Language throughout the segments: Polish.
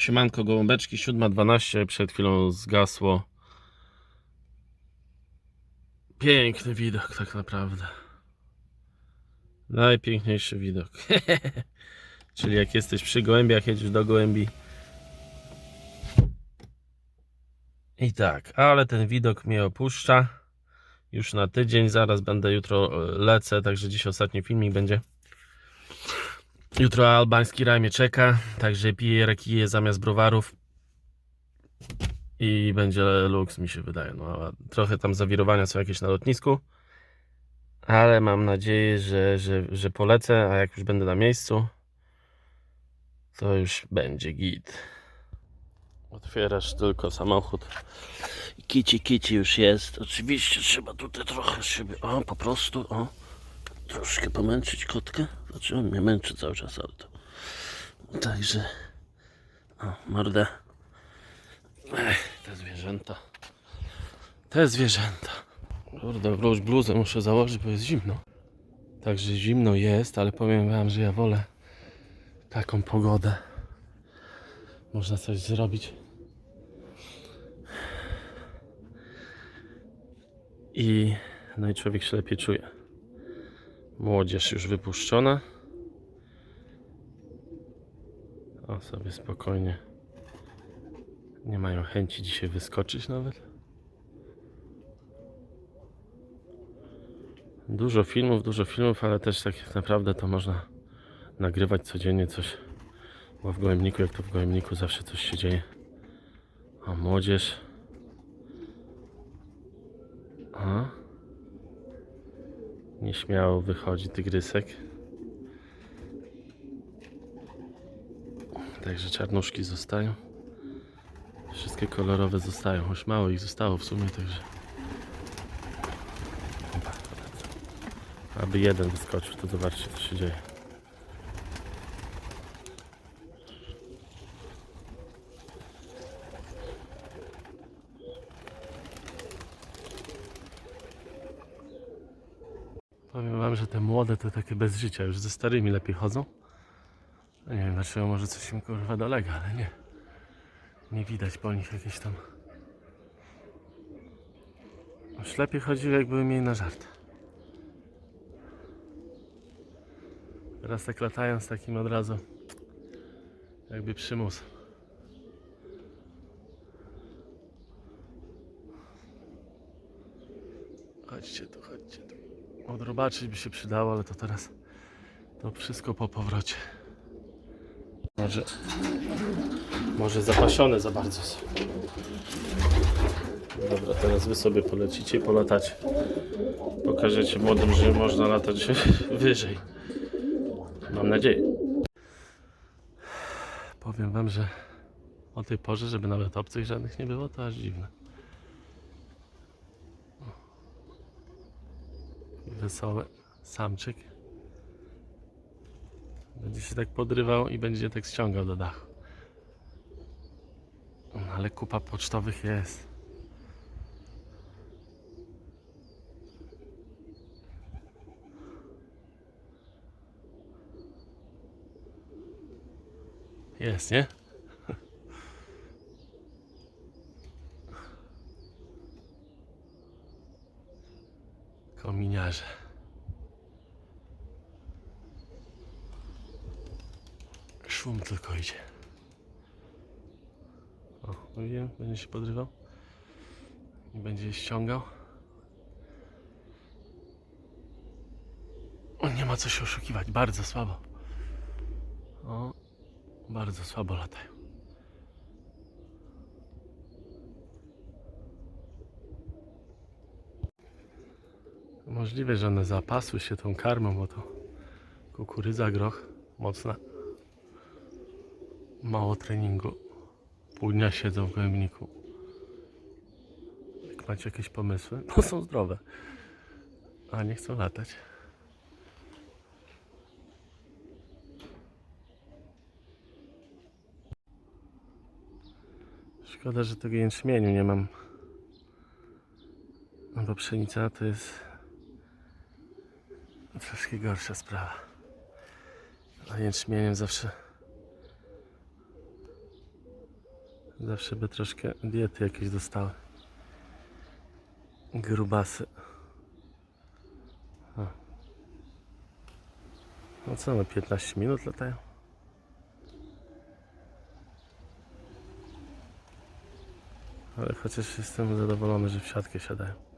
Siemanko gołąbeczki, 7.12, przed chwilą zgasło. Piękny widok tak naprawdę. Najpiękniejszy widok. Czyli jak jesteś przy gołębiach, jedziesz do gołębi. I tak, ale ten widok mnie opuszcza. Już na tydzień, zaraz będę jutro e, lecę, także dziś ostatni filmik będzie. Jutro albański raj mnie czeka, także piję rakiję zamiast browarów. I będzie luks mi się wydaje. No, trochę tam zawirowania są jakieś na lotnisku. Ale mam nadzieję, że, że, że polecę, a jak już będę na miejscu, to już będzie git. Otwierasz tylko samochód. Kici, kici już jest. Oczywiście trzeba tutaj trochę siebie, o po prostu, o. Troszkę pomęczyć kotkę. Znaczy on mnie męczy cały czas, ale to... Także... O, mordę. Ech, te zwierzęta. Te zwierzęta. Kurde, już bluzę muszę założyć, bo jest zimno. Także zimno jest, ale powiem wam, że ja wolę taką pogodę. Można coś zrobić. I no i człowiek się lepiej czuje. Młodzież już wypuszczona. O sobie spokojnie. Nie mają chęci dzisiaj wyskoczyć nawet. Dużo filmów, dużo filmów, ale też tak naprawdę to można nagrywać codziennie coś. Bo w gołębniku, jak to w gołębniku, zawsze coś się dzieje. O, młodzież. A. Nieśmiało wychodzi tygrysek. Także czarnuszki zostają. Wszystkie kolorowe zostają. Już mało ich zostało w sumie, także. Aby jeden wyskoczył, to zobaczcie co się dzieje. Powiem wam, że te młode to takie bez życia, już ze starymi lepiej chodzą. Nie wiem dlaczego, może coś im kurwa dolega, ale nie. Nie widać po nich jakieś tam. Już lepiej chodziły jak były mniej na żart. Teraz tak latają z takim od razu jakby przymus. Chodźcie tu, chodźcie tu. Odrobaczyć by się przydało, ale to teraz to wszystko po powrocie. Może, może zapasione za bardzo są. Dobra, teraz wy sobie polecicie polatacie. Pokażecie młodym, że można latać wyżej. Mam nadzieję. Powiem wam, że o tej porze, żeby nawet obcych żadnych nie było, to aż dziwne. Wesoły samczyk. Będzie się tak podrywał i będzie tak ściągał do dachu. Ale kupa pocztowych jest. Jest, nie? Kominiarze. Szum tylko idzie. O, mówiłem, będzie się podrywał. I będzie ściągał. O, nie ma co się oszukiwać, bardzo słabo. O, bardzo słabo latają. Możliwe, że one zapasły się tą karmą, bo to kukurydza, groch mocna. Mało treningu. Pół dnia siedzą w gołębniku. Jak macie jakieś pomysły, bo są zdrowe. A nie chcą latać. Szkoda, że tego jęczmieniu nie mam. No bo pszenica to jest troszkę gorsza sprawa. A jęczmieniem zawsze Zawsze by troszkę diety jakieś dostały. Grubasy. O. No co, no 15 minut latają? Ale chociaż jestem zadowolony, że w siatkę siadają.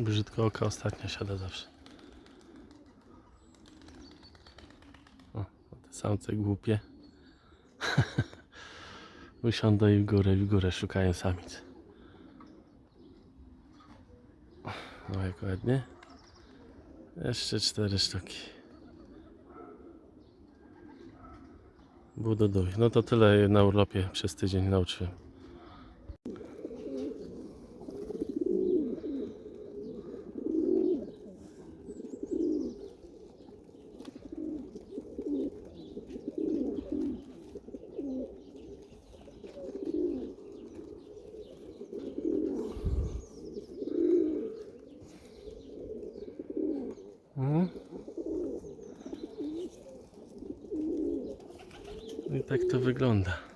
Brzydko oka ostatnia siada zawsze. O, te samce głupie. Usiądą i w górę, w górę szukają samic. No jak ładnie. Jeszcze cztery sztuki. Budoduj. No to tyle na urlopie przez tydzień nauczyłem. Mhm. I tak to wygląda.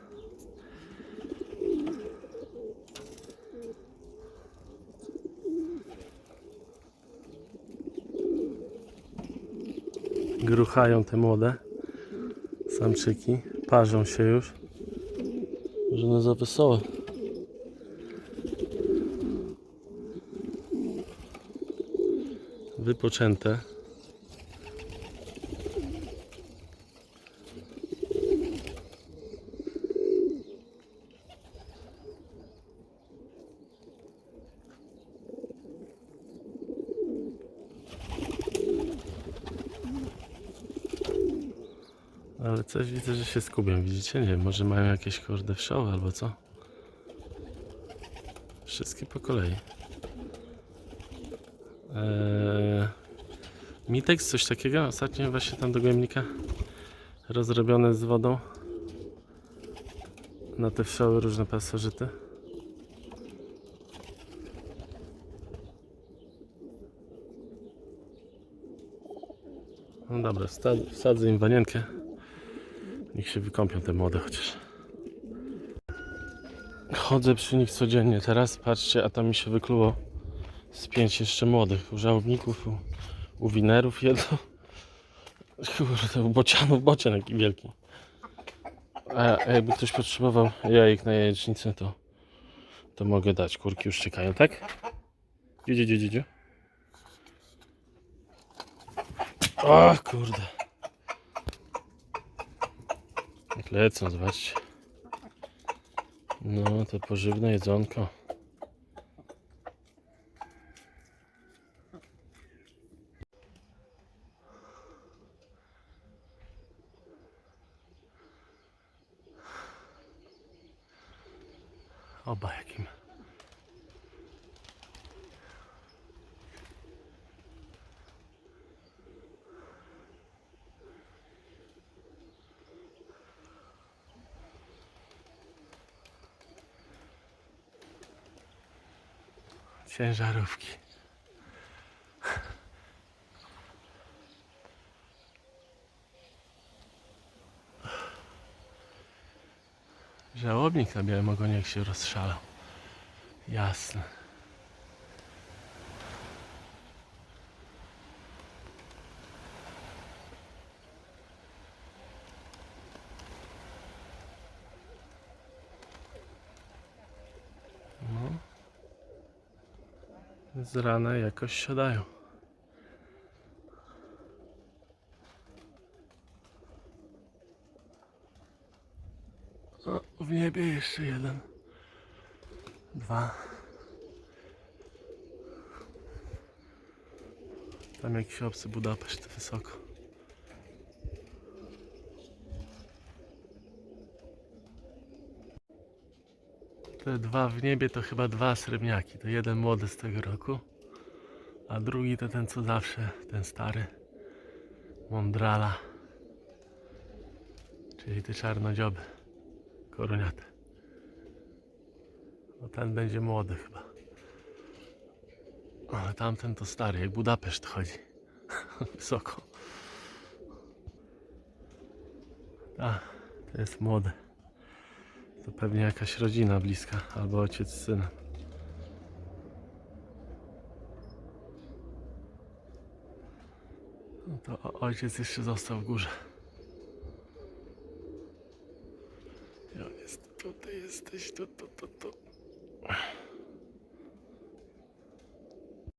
Gruchają te młode samczyki, parzą się już. Że one za wesołe. Wypoczęte. Ale coś widzę, że się skubią, widzicie? Nie wiem, może mają jakieś kurde wszoły albo co? Wszystkie po kolei. Eee, Mitex, coś takiego? Ostatnio właśnie tam do gojemnika rozrobione z wodą na te wszoły różne pasożyty. No dobra, wsadzę im wanienkę. Niech się wykąpią te młode chociaż. Chodzę przy nich codziennie. Teraz patrzcie, a tam mi się wykluło z pięć jeszcze młodych. U żałobników, u, u winerów jedno. Kurde, u bocianów, bocian jaki wielki. A jakby ktoś potrzebował jajek na jajecznicę, to, to mogę dać. Kurki już czekają, tak? Dziu, dziu, dziu. O kurde. Jak lecą, zobaczcie. No, to pożywne jedzonko. Oba jakim. Ciężarówki. Żałobnik na białym ogonie jak się rozszalał. Jasne. Z rana jakoś siadają. O, w niebie jeszcze jeden. Dwa. Tam jakiś obcy Budapeszt wysoko. Te dwa w niebie to chyba dwa srebrniaki. To jeden młody z tego roku, a drugi to ten co zawsze, ten stary. Mondrala. Czyli te czarnodzioby. Koroniate. No ten będzie młody chyba. Ale tamten to stary, jak Budapeszt chodzi. Wysoko. A, to jest młody. To pewnie jakaś rodzina bliska, albo ojciec z synem. No to ojciec jeszcze został w górze. Ja jest, tutaj jesteś, tu, tu, tu, tu.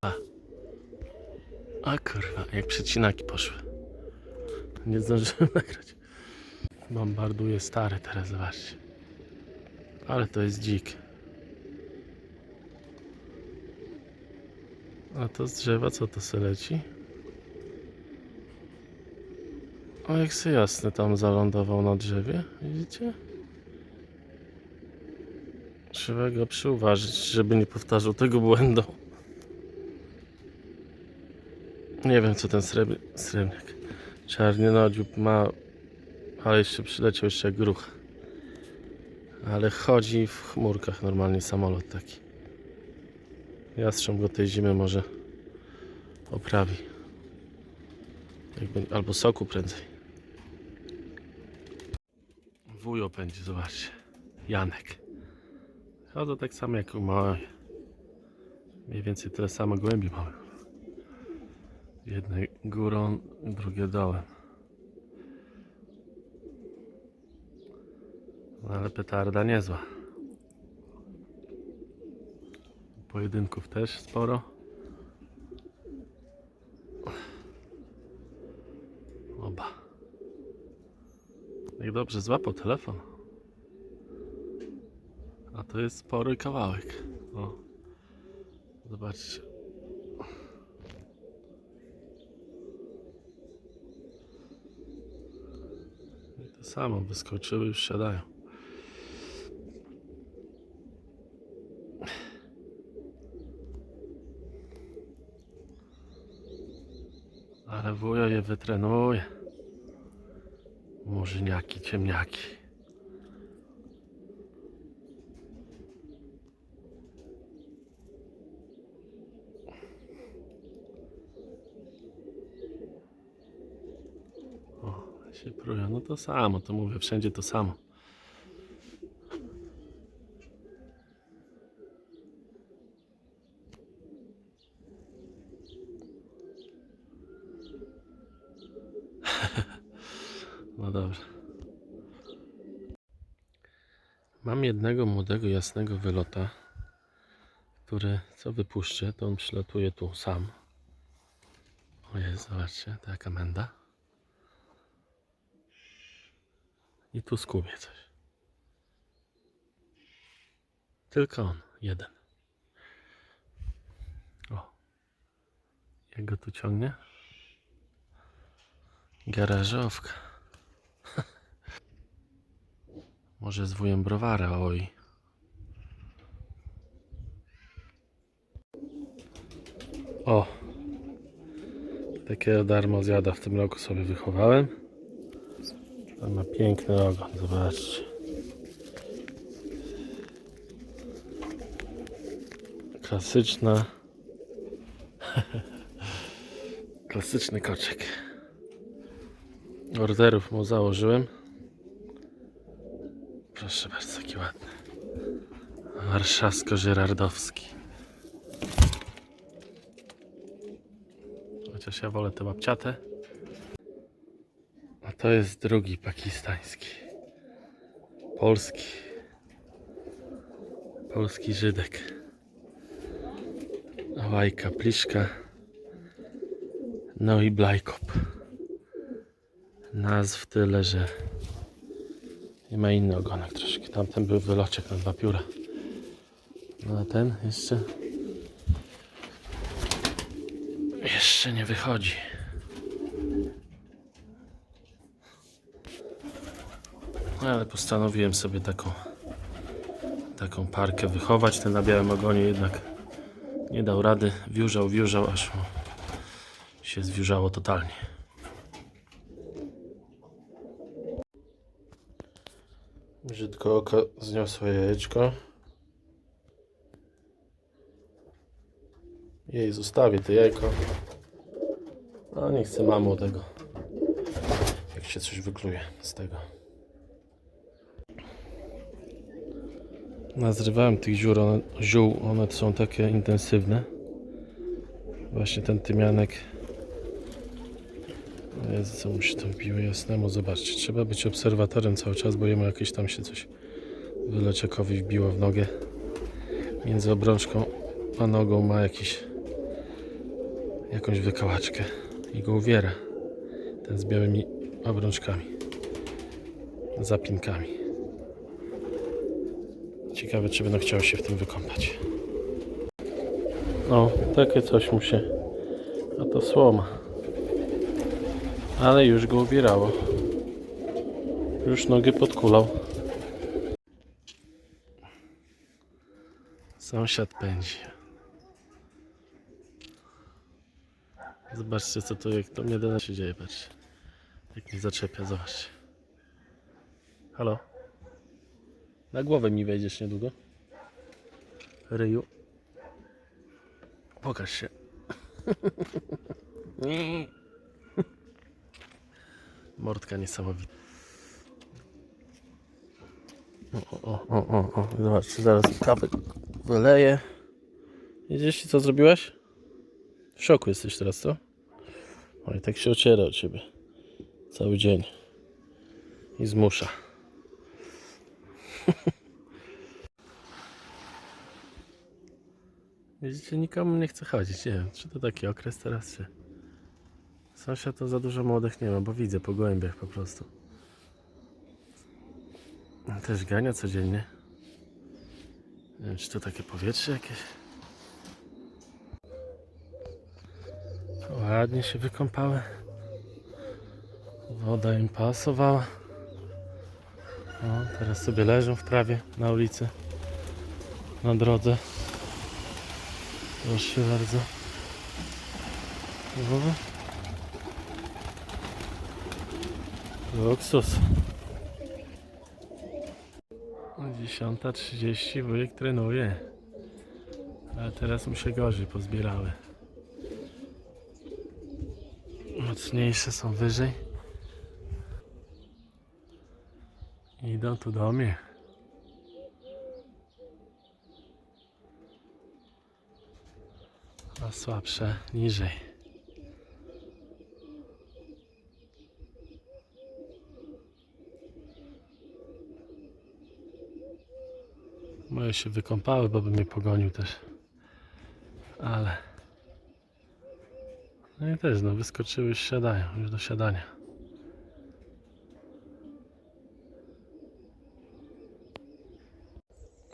A. A kurwa, jak przecinaki poszły. Nie zdążyłem nagrać. Bombarduje stary teraz, zobaczcie. Ale to jest dzik. A to z drzewa co to se leci? O jak se jasny tam zalądował na drzewie, widzicie? Trzeba go przyuważyć, żeby nie powtarzał tego błędu. Nie wiem co ten srebr... srebrniak. Czarny nodziób ma, ale jeszcze przyleciał jeszcze gruch. Ale chodzi w chmurkach normalnie samolot taki. Jastrząb go tej zimy może oprawi. Jakby, albo soku prędzej. Wujo pędzi, zobaczcie. Janek. Chodzą tak samo jak u małej. Mniej więcej tyle samo głębi mamy. Jedne górą, drugie dołem. Ale petarda niezła. Pojedynków też sporo. Oba. Jak dobrze złapał telefon. A to jest spory kawałek. O. Zobaczcie. To samo wyskoczyły, już siadają. Ale wujo je wytrenuje. Murzyniaki, ciemniaki. O, się prują. No to samo, to mówię, wszędzie to samo. No dobrze. Mam jednego młodego, jasnego wylota, który co wypuszczę, to on przylatuje tu sam. O jest, zobaczcie, taka menda. I tu skubie coś. Tylko on, jeden. O. Jak go tu ciągnie? Garażowka. Może z wujem browara, oj. O! Takiego darmo zjada w tym roku sobie wychowałem. On ma piękny ogon, zobaczcie. Klasyczna. Klasyczny koczek. Orderów mu założyłem. Proszę bardzo, jaki ładny. Warszawsko-żyrardowski. Chociaż ja wolę te babciate. A to jest drugi pakistański. Polski. Polski Żydek. Łajka, pliszka. No i blajkop. Nazw tyle, że i ma inny ogonek troszkę. Tamten był wylociek na dwa pióra. No a ten jeszcze... Jeszcze nie wychodzi. No ale postanowiłem sobie taką taką parkę wychować. Ten na białym ogonie jednak nie dał rady. Wiurzał, wiurzał, aż mu się zwiurzało totalnie. Brzydko oko zniosło jajeczko. Jej, zostawię to jajko. No nie chcę mam młodego. Jak się coś wykluje z tego. Nazrywałem tych ziół, one, ziół, one są takie intensywne. Właśnie ten tymianek. Jezu, co mu się tam piło jasnemu. Zobaczcie, trzeba być obserwatorem cały czas, bo jemu jakieś tam się coś wyleczekowi wbiło w nogę. Między obrączką a nogą ma jakiś jakąś wykałaczkę i go uwiera. Ten z białymi obrączkami. Zapinkami. Ciekawe, czy będą chciały się w tym wykąpać. O, takie coś mu się. A to słoma. Ale już go ubierało. Już nogę podkulał. Sąsiad pędzi. Zobaczcie co tu, jak to mnie do się dzieje, patrzcie. Jak mnie zaczepia, zobaczcie. Halo? Na głowę mi wejdziesz niedługo. Ryju. Pokaż się. Mordka niesamowita. O, o, o, o, o. Zobaczcie, zaraz kawę wyleję. Widzisz co zrobiłeś? W szoku jesteś teraz, co? Oj, tak się ociera o ciebie. Cały dzień. I zmusza. Widzicie, nikomu nie chce chodzić. Nie wiem, czy to taki okres teraz, czy... Sąsiad to za dużo młodych nie ma, bo widzę po gołębiach po prostu. Też gania codziennie. Nie wiem, czy to takie powietrze jakieś. Ładnie się wykąpały. Woda im pasowała. O, teraz sobie leżą w trawie na ulicy. Na drodze. Proszę bardzo. O. Luksus. 10.30 wujek trenuje. Ale teraz mu się gorzej pozbierały. Mocniejsze są wyżej. Idą tu do mnie. A słabsze niżej. Moje się wykąpały, bo by mnie pogonił też. Ale. No i też, no wyskoczyły, już siadają, już do siadania.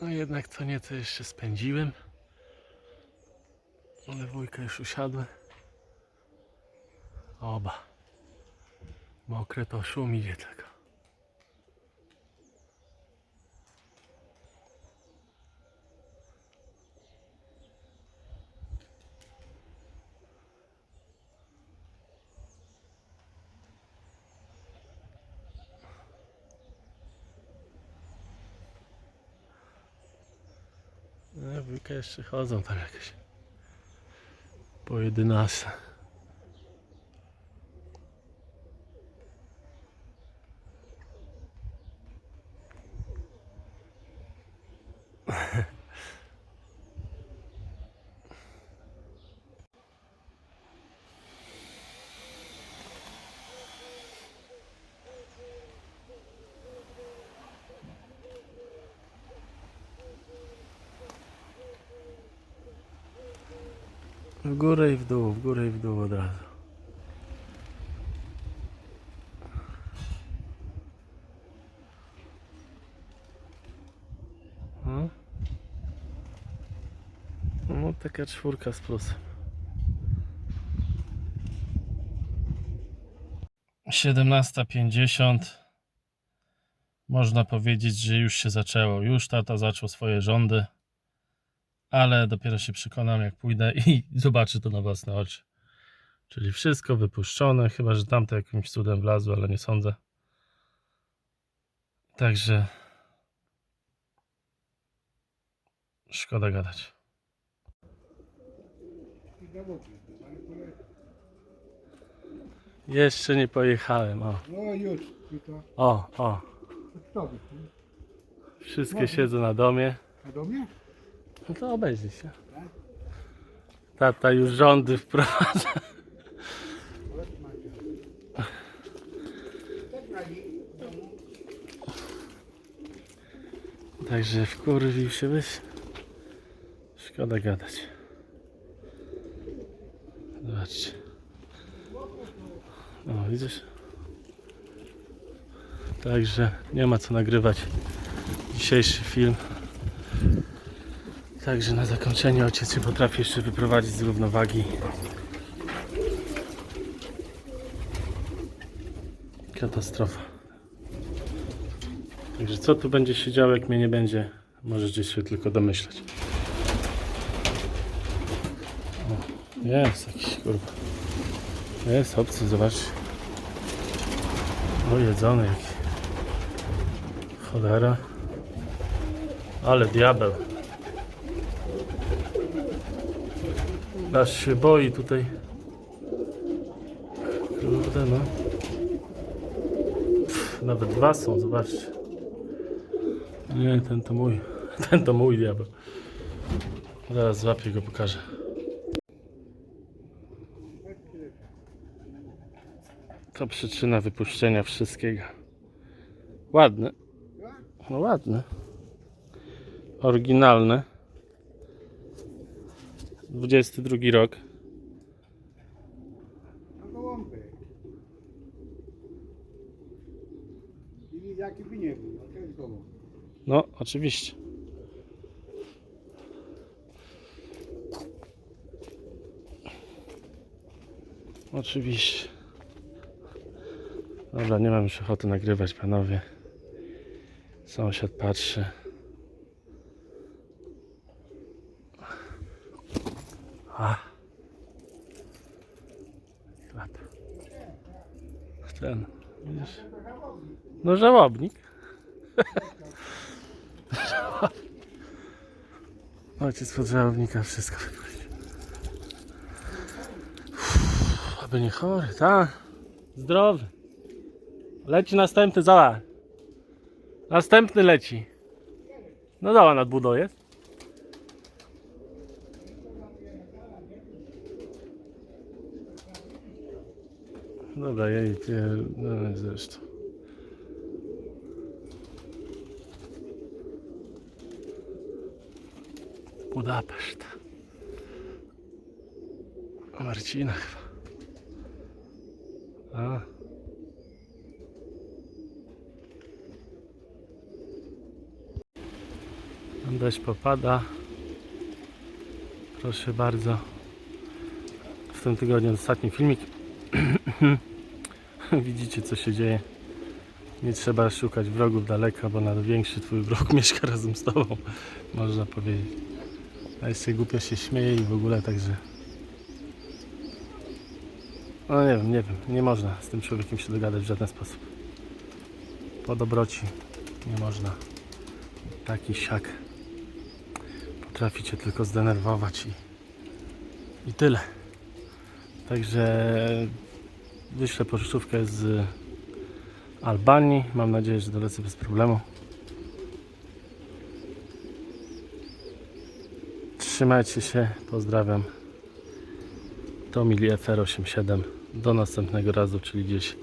No jednak to nie, to jeszcze spędziłem. Ale wujka już usiadły. Oba. Mokre to szum idzie tylko. Wujka jeszcze chodzą tam jakieś. Po 11. W górę i w dół, w górę i w dół od razu. No, no taka czwórka z plusem. Siedemnasta pięćdziesiąt. można powiedzieć, że już się zaczęło. Już tata zaczął swoje rządy, ale dopiero się przekonam, jak pójdę i zobaczę to na własne oczy. Czyli wszystko wypuszczone, chyba że tamte jakimś cudem wlazły, ale nie sądzę. Także szkoda gadać. Jeszcze nie pojechałem. O, No już, o, o. Wszystkie siedzą na domie. A do mnie? No to obejrzyj się. Tata już rządy wprowadza. Także wkurwił się byś. Szkoda gadać. Zobaczcie. O, widzisz? Także nie ma co nagrywać dzisiejszy film. Także na zakończenie ojciec się potrafi jeszcze wyprowadzić z równowagi. Katastrofa. Także co tu będzie się działo, jak mnie nie będzie, możecie się tylko domyśleć. O, jest jakiś kurwa. Jest obcy, zobaczcie. O, jedzony jaki. Cholera. Ale diabeł. Aż się boi tutaj. Kurde no. Pff, nawet dwa są, zobaczcie. Nie, ten to mój. Ten to mój diabeł. Zaraz złapię go, pokażę. To przyczyna wypuszczenia wszystkiego. Ładne. No ładne. Oryginalne. 22 rok. Gołąbek. I jaki by nie był, to jest. No, oczywiście. Oczywiście. Dobra, nie mam już ochoty nagrywać, panowie. Sąsiad patrzy. A. Klap. Ten, widzisz? No żałobnik. Ojciec pod żałobnika wszystko. Uff, Aby nie chory, tak? Zdrowy. Leci następny, zała. Następny leci. No zała nad budą jest. Dobra, jej, no zresztą. Budapeszt. Marcina chyba. A. Tam deszcz popada. Proszę bardzo. W tym tygodniu ostatni filmik. Widzicie co się dzieje. Nie trzeba szukać wrogów daleko, bo największy twój wróg mieszka razem z tobą. Można powiedzieć. A jeszcze głupio się śmieje i w ogóle także. No nie wiem, nie wiem. Nie można z tym człowiekiem się dogadać w żaden sposób. Po dobroci nie można. Taki siak. Potrafi cię tylko zdenerwować i, i tyle. Także wyślę pocztówkę z Albanii. Mam nadzieję, że dolecę bez problemu. Trzymajcie się, pozdrawiam. To Mili FR87. Do następnego razu, czyli gdzieś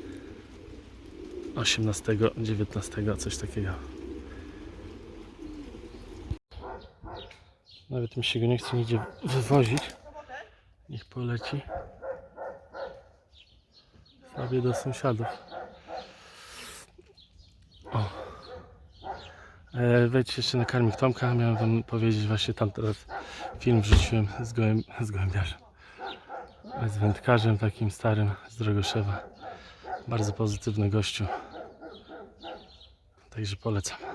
18, 19, coś takiego. Nawet mi się go nie chce nigdzie wywozić. Niech poleci. Sobie do sąsiadów. O. E, wejdźcie jeszcze na karmik Tomka. Miałem wam powiedzieć właśnie tam teraz film wrzuciłem z, gołęb, z gołębiarzem. Z wędkarzem takim starym z Drogoszewa. Bardzo pozytywny gościu. Także polecam.